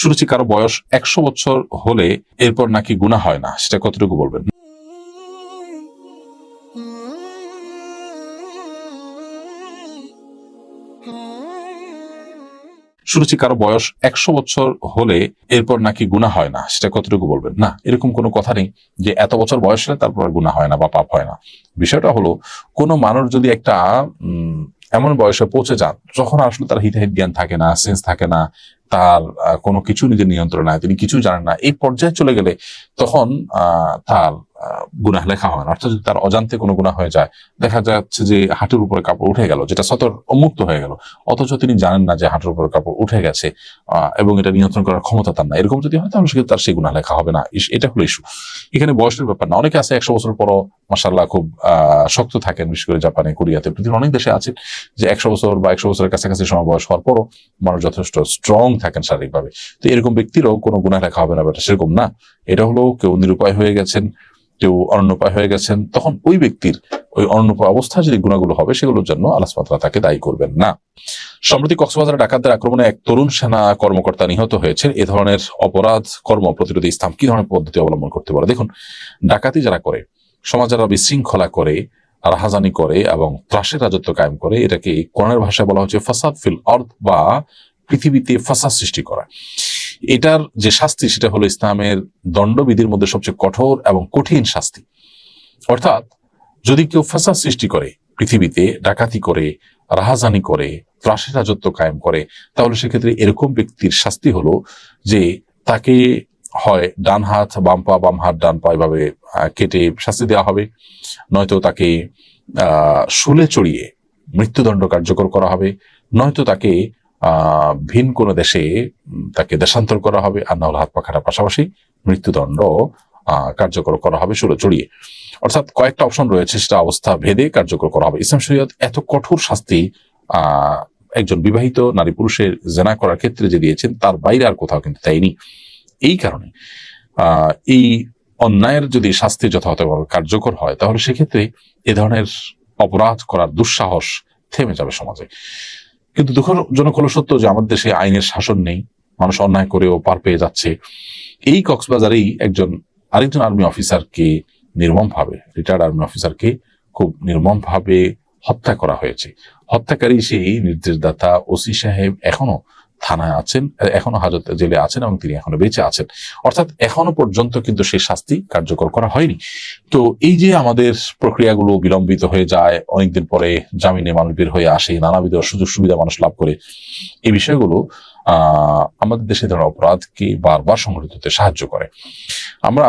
শুনেছি কারও বয়স একশো বছর হলে এরপর নাকি গুণা হয় না? সেটা কতটুকু বলবেন? শুনেছি কারও বয়স একশো বছর হলে এরপর নাকি গুণা হয় না? সেটা কতটুকু বলবেন? না, এরকম কোনো কথা নেই যে এত বছর বয়স হলে তারপর গুণা হয় না বা পাপ হয় না। বিষয়টা হলো, কোনো মানুষ যদি একটা এমন বয়সে পৌঁছে যান যখন আসলে তার হিতাহিত জ্ঞান থাকে না সেন্স থাকে না, তার কোনো কিছু নিজের নিয়ন্ত্রণ নাই, তিনি কিছু জানেন না। এই পর্যায়ে চলে গেলে তখন তার গুনাহ লেখা হয় না। অর্থাৎ যদি তার অজান্তে কোনো গুনাহ হয়ে যায়, দেখা যাচ্ছে যে হাঁটুর উপরে কাপড় উঠে গেল, যেটা সতর উন্মুক্ত হয়ে গেল, অথচ তিনি জানেন না যে হাঁটুর উপরে কাপড় উঠে গেছে এবং এটা নিয়ন্ত্রণ করার ক্ষমতা তার না এরকম যদি হয়, তাহলে সেক্ষেত্রে তার সেই গুণা লেখা হবে না। এটা হলো ইস্যু এখানে বয়সের ব্যাপার না। অনেকে আছে, একশো বছর পরও মাসাল্লাহ খুব শক্ত থাকেন, বিশেষ করে জাপানে, কোরিয়াতে। পৃথিবীর অনেক দেশে আছে যে একশো বছর বা একশো বছরের কাছাকাছি সময় বয়স হওয়ার পরও মানুষ যথেষ্ট স্ট্রং থাকেন শারীরিকভাবে। তো এরকম ব্যক্তিরও কোনো গুণা লেখা হবে না, ব্যাপারটা সেরকম না। এটা হলো কেউ নিরুপায় হয়ে গেছেন কেউ অরণ্যপায় হয়ে গেছেন, তখন ওই ব্যক্তির ওই অরণ্যপায় অবস্থায় যে গুণাগুলো হবে, সেগুলোর জন্য সুবহানাহু তাকে দায়ী করবেন না। সম্প্রতি কক্সবাজারে ডাকাতদের আক্রমণে এক তরুণ সেনা কর্মকর্তা নিহত হয়েছেন। এ ধরনের অপরাধ কর্ম প্রতিরোধে ইসলাম কি ধরনের পদ্ধতি অবলম্বন করতে পারে? দেখুন, ডাকাতি যারা করে, সমাজ যারা বিশৃঙ্খলা করে, রাহাজানি করে এবং ত্রাসের রাজত্ব কায়েম করে, এটাকে কোরআনের ভাষায় বলা হচ্ছে ফাসাদ ফিল অর্থ বা পৃথিবীতে ফাসাদ সৃষ্টি করা। এটার যে শাস্তি সেটা হলো ইসলামের দণ্ডবিধির মধ্যে সবচেয়ে কঠোর এবং কঠিন শাস্তি। অর্থাৎ যদি কেউ ফাসাদ সৃষ্টি করে, পৃথিবীতে ডাকাতি করে, রাহাজানি করে, ত্রাসের রাজত্ব কায়েম করে, তাহলে সেক্ষেত্রে এরকম ব্যক্তির শাস্তি হলো যে তাকে হয় ডান হাত, বাম পা, বাম হাত, ডান পা এভাবে কেটে শাস্তি দেওয়া হবে। নয়তো তাকে, আহ, শুলে চড়িয়ে মৃত্যুদণ্ড কার্যকর করা হবে। নয়তো তাকে ভিন কোনো দেশে তাকে দেশান্তর করা হবে, আর না হলে হাত পা কাটার পাশাপাশি মৃত্যুদণ্ড কার্যকর করা হবে শুলে চড়িয়ে। অর্থাৎ কয়েকটা অপশন রয়েছে, সেটা অবস্থা ভেদে কার্যকর করা হবে। ইসলাম শরীয়ত এত কঠোর শাস্তি একজন বিবাহিত নারী পুরুষের জেনা করার ক্ষেত্রে যে দিয়েছেন, তার বাইরে আর কোথাও কিন্তু দেয়নি। এই কারণে এই অন্যায়ের যদি শাস্তি যথাযথভাবে কার্যকর হয়, তাহলে সেক্ষেত্রে এ ধরনের অপরাধ করার দুঃসাহস থেমে যাবে সমাজে। কিন্তু দুঃখজনক হলো সত্য যে আমাদের দেশে আইনের শাসন নেই, মানুষ অন্যায় করেও পার পেয়ে যাচ্ছে। এই কক্সবাজারেই একজন আরেকজন আর্মি অফিসারকে নির্মমভাবে রিটায়ার্ড আর্মি অফিসারকে খুব নির্মমভাবে হত্যা করা হয়েছে। হত্যাকারী সেই নির্দেশদাতা ওসি সাহেব এখনও থানায় আছেন এখনও হাজত জেলে আছেন এবং তিনি এখনও বেঁচে আছেন। অর্থাৎ এখনও পর্যন্ত কিন্তু সেই শাস্তি কার্যকর করা হয়নি। তো এই যে আমাদের প্রক্রিয়াগুলো বিলম্বিত হয়ে যায়, অনেকদিন পরে জামিনে মানুষ বের হয়ে আসে, নানাবিধ সুযোগ সুবিধা মানুষ লাভ করে, এই বিষয়গুলো আমাদের দেশে ধরনের অপরাধকে বারবার সংঘটিত হতে সাহায্য করে। আমরা